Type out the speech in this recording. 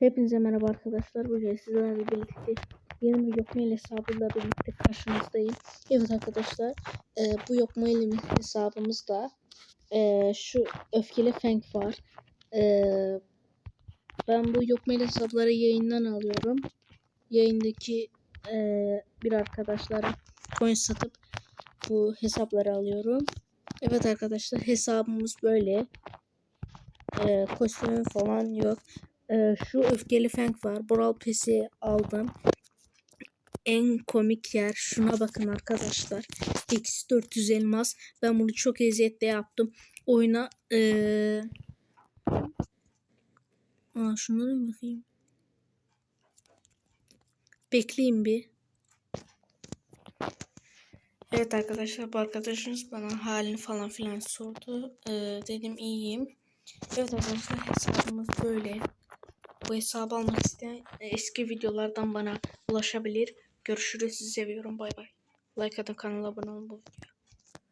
Hepinize merhaba arkadaşlar. Bugün sizlerle birlikte yeni bir Yokmail hesabıyla birlikte karşınızdayım. Evet arkadaşlar e, bu Yokmail hesabımızda e, şu öfkeli Feng var. E, ben bu Yokmail hesapları yayından alıyorum. Yayındaki e, bir arkadaşlara coin satıp bu hesapları alıyorum. Evet arkadaşlar hesabımız böyle. E, kostümü falan yok. Ee, şu öfkeli Feng var. Boral Pes'i aldım. En komik yer şuna bakın arkadaşlar. X400 elmas. Ben bunu çok eziyetle yaptım. Oyuna ee... Aa, şunlara bakayım. Bekleyin bir. Evet arkadaşlar bu arkadaşınız bana halini falan filan sordu. Ee, dedim iyiyim. Evet arkadaşlar hesabımız böyle. Bu hesabı almak isteyen e, eski videolardan bana ulaşabilir. Görüşürüz. Sizi seviyorum. Bay bay. Like atın kanala abone olun bu videoya.